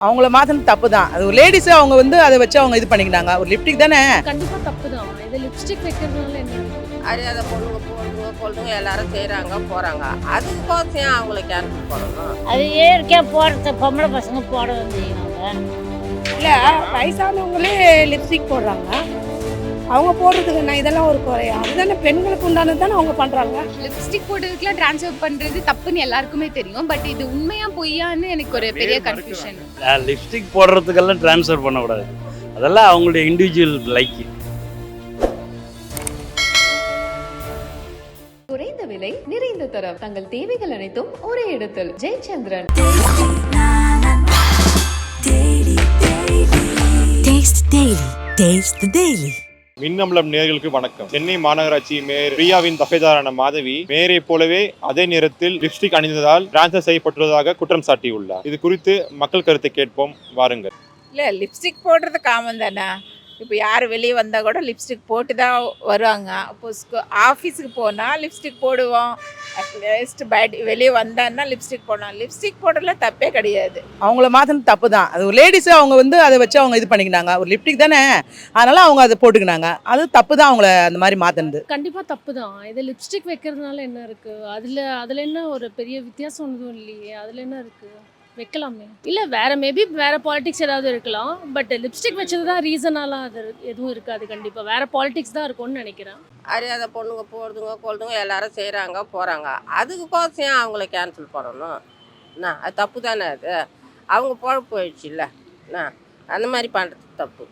அவங்கள மாத்தின தப்பு தான் அது லேடிஸ் அவங்க வந்து அதை வச்சு அவங்க இது பண்ணிக்கிட்டாங்க. ஒரு லிப்டிக் தானே? கண்டிப்பா தப்பு தான் இது லிப்ஸ்டிக் வைக்கிறதுனால என்ன? அறியாத பொண்ணுங்க போடுங்க கொள்ளுங்க எல்லாரும் செய்கிறாங்க போகிறாங்க அதுக்கு கோசம் ஏன் அவங்கள கேன்சல் பண்ணணும் அது இயற்கையாக போடுறது? பொம்பளை பசங்க போட செய்வாங்க இல்லை. வயசானவங்களே லிப்ஸ்டிக் போடுறாங்க. அவங்க போடுறதுக்கு நான் இதெல்லாம் ஒரு குறையா? அதுதானே பெண்களுக்கு உண்டானது தானே அவங்க பண்ணுறாங்க லிப்ஸ்டிக் போட்டதுக்குலாம் ட்ரான்ஸ்ஃபர் பண்றது தப்புன்னு எல்லாருக்குமே தெரியும். பட் இது உண்மையா பொய்யான்னு எனக்கு ஒரு பெரிய கன்ஃபியூஷன் லிப்ஸ்டிக் போடுறதுக்கெல்லாம் ட்ரான்ஸ்ஃபர் பண்ணக்கூடாது. அதெல்லாம் அவங்களுடைய இண்டிவிஜுவல் லைக்கு குறைந்த விலை நிறைந்த தரம். தங்கள் தேவைகள் அனைத்தும் ஒரே இடத்தில். Jayachandran. Taste Daily. Taste the Daily. Minnambalam நேர்களுக்கு வணக்கம். சென்னை மாநகராட்சி மேயர் பிரியாவின் தஃபேதாரான மாதவி மேயரை போலவே அதே நேரத்தில் லிப்ஸ்டிக் அணிந்ததால் டிரான்ஸ்ஃபர் செய்யப்பட்டுள்ளதாக குற்றம் சாட்டியுள்ளார். இது குறித்து மக்கள் கருத்தை கேட்போம். வாருங்கள். இல்லை லிப்ஸ்டிக் போடுறது காமன் தானே? இப்போ யார் வெளியே வந்தால் கூட லிப்ஸ்டிக் போட்டு தான் வருவாங்க ஸ்கூ ஆஃபீஸுக்கு போனால் லிப்ஸ்டிக் போடுவோம். அட்லீஸ்ட் பட் வெளியே வந்தான்னா லிப்ஸ்டிக் போடலாம். லிப்ஸ்டிக் போடுறதுல தப்பே கிடையாது. அவங்கள மாத்தின தப்பு தான் அது லேடிஸ் அவங்க வந்து அதை வச்சு அவங்க இது பண்ணிக்கிட்டாங்க ஒரு லிப்டிக் தானே. அதனால அவங்க அதை போட்டுக்கினாங்க. அது தப்பு தான் அவங்கள அந்த மாதிரி மாத்தினது. கண்டிப்பா தப்பு தான் இது லிப்ஸ்டிக் வைக்கிறதுனால என்ன இருக்கு? அதுல அதுல என்ன ஒரு பெரிய வித்தியாசம் எதுவும் இல்லையே. அதுல என்ன இருக்கு? வைக்கலாமே. இல்லை வேற மேபி வேற பாலிடிக்ஸ் ஏதாவது இருக்கலாம். பட் லிப்ஸ்டிக் வச்சது தான் ரீசனாலாம் அது எதுவும் இருக்காது கண்டிப்பாக வேற பாலிடிக்ஸ் தான் இருக்கும்னு நினைக்கிறேன். அறியாத பொண்ணுங்க போகிறதுங்க கொள்ளுதுங்க எல்லாரும் செய்கிறாங்க போகிறாங்க அதுக்கு கோசம் ஏன் அவங்கள கேன்சல் பண்ணணும்? என்ன? அது தப்பு தானே அது? அவங்க பொழப்பு போயிடுச்சு இல்லை? என்ன? அந்த மாதிரி பண்ணுறது தப்பு.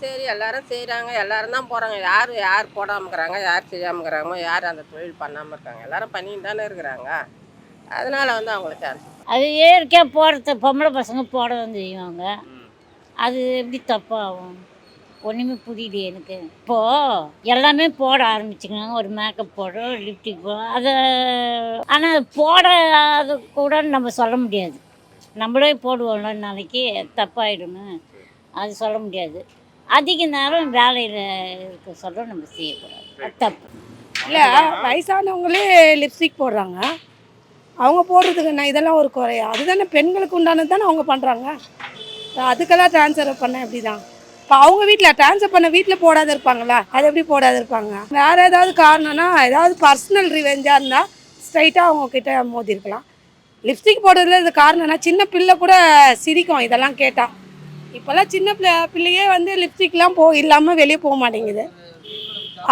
சரி எல்லாரும் செய்கிறாங்க எல்லாரும் தான் போகிறாங்க யார் யார் போடாமக்கிறாங்க யார் செய்யாமல் இருக்கிறாங்க? யார் அந்த தொழில் பண்ணாமல் இருக்காங்க? எல்லாரும் பண்ணிட்டு தானே இருக்கிறாங்க. அதனால வந்து அவங்கள கேன்சல் அது இயற்கையாக போடுறது பொம்பளை பசங்க போட செய்வாங்க. அது எப்படி தப்பாகும்? ஒன்றுமே புரியலையே எனக்கு. இப்போது எல்லாமே போட ஆரம்பிச்சுக்கிறாங்க. ஒரு மேக்கப் போடுறோம் லிப்டிக் போடுறோம் அதை ஆனால் போடாத கூட நம்ம சொல்ல முடியாது. நம்மளே போடுவோம்ல நாளைக்கு தப்பாயிடும்னு. அது சொல்ல முடியாது. அதிக நேரம் வேலையில் இருக்க சொல்ல நம்ம செய்யக்கூடாது. அது தப்பு. இல்லை வயசானவங்களே லிப்ஸ்டிக் போடுறாங்க. அவங்க போடுறதுக்கு நான் இதெல்லாம் ஒரு குறையா? அதுதானே பெண்களுக்கு உண்டானது தானே அவங்க பண்ணுறாங்க அதுக்கெல்லாம் ட்ரான்ஸ்ஃபர் பண்ண அப்படி தான் இப்போ அவங்க வீட்டில் ட்ரான்ஸ்ஃபர் பண்ண வீட்டில் போடாத இருப்பாங்களா அது எப்படி போடாத இருப்பாங்க? வேறு ஏதாவது காரணம்னா ஏதாவது பர்சனல் ரிவெஞ்சாக இருந்தால் ஸ்ட்ரைட்டாக அவங்க கிட்ட மோதிருக்கலாம். லிப்ஸ்டிக் போடுறதுல இது காரணம்னா சின்ன பிள்ளை கூட சிரிக்கும் இதெல்லாம் கேட்டால் இப்போல்லாம் சின்ன பிள்ளை பிள்ளையே வந்து லிப்ஸ்டிக்லாம் போ இல்லாமல் வெளியே போக மாட்டேங்குது.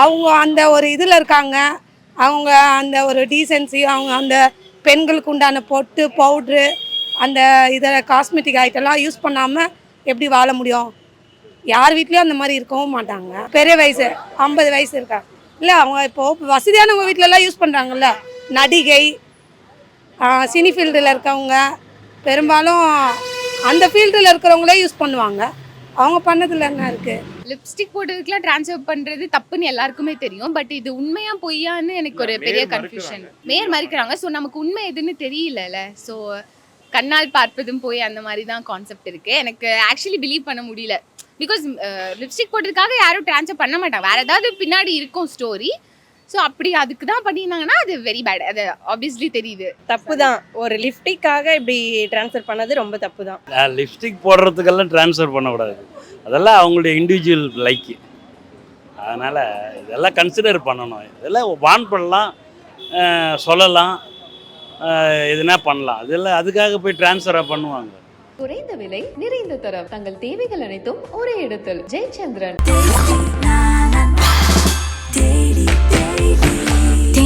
அவங்க அந்த ஒரு இதில் இருக்காங்க. அவங்க அந்த ஒரு டீசென்சி அவங்க அந்த பெண்களுக்கு உண்டான பொட்டு பவுட்ரு அந்த இதை காஸ்மெட்டிக் ஐட்டம்லாம் யூஸ் பண்ணாமல் எப்படி வாழ முடியும்? யார் வீட்லேயும் அந்த மாதிரி இருக்கவும் மாட்டாங்க. பெரிய வயசு ஐம்பது வயசு இருக்கா? இல்லை அவங்க இப்போது வசதியானவங்க வீட்டிலலாம் யூஸ் பண்ணுறாங்கல்ல நடிகை சினி ஃபீல்டில் இருக்கவங்க பெரும்பாலும் அந்த ஃபீல்டில் இருக்கிறவங்களே யூஸ் பண்ணுவாங்க. அவங்க பண்ணதில் என்ன இருக்குது லிப்ஸ்டிக் போட்டதுக்குலாம் ட்ரான்ஸ்ஃபர் பண்றது தப்புன்னு எல்லாருக்குமே தெரியும். பட் இது உண்மையா பொய்யான்னு எனக்கு ஒரு பெரிய கன்ஃபியூஷன் மேயர் மறிக்கிறாங்க. ஸோ நமக்கு உண்மை எதுன்னு தெரியலல ஸோ கண்ணால் பார்ப்பதும் போய் அந்த மாதிரி தான் கான்செப்ட் இருக்கு. எனக்கு ஆக்சுவலி பிலீவ் பண்ண முடியல. பிகாஸ் லிப்ஸ்டிக் போட்டதுக்காக யாரும் ட்ரான்ஸ்ஃபர் பண்ண மாட்டாங்க. வேற ஏதாவது பின்னாடி இருக்கும் ஸ்டோரி ஸோ அப்படி அதுக்கு தான் பண்ணியிருந்தாங்கன்னா அது வெரி பேட் அது ஆப்வியஸ்லி தெரியுது. தப்பு தான் ஒரு லிஃப்டிக்காக இப்படி ட்ரான்ஸ்ஃபர் பண்ணது ரொம்ப தப்பு தான் லிப்ஸ்டிக் போடுறதுக்கெல்லாம் ட்ரான்ஸ்ஃபர் பண்ணக்கூடாது. அதெல்லாம் அவங்களுடைய இண்டிவிஜுவல் லைக்கு அதனால் இதெல்லாம் கன்சிடர் பண்ணணும். இதெல்லாம் வான் பண்ணலாம். சொல்லலாம். எதுனா பண்ணலாம். இதெல்லாம் அதுக்காக போய் ட்ரான்ஸ்ஃபராக பண்ணுவாங்க. குறைந்த விலை நிறைந்த தரம். தங்கள் தேவைகள் அனைத்தும் ஒரே இடத்தில். Jayachandran.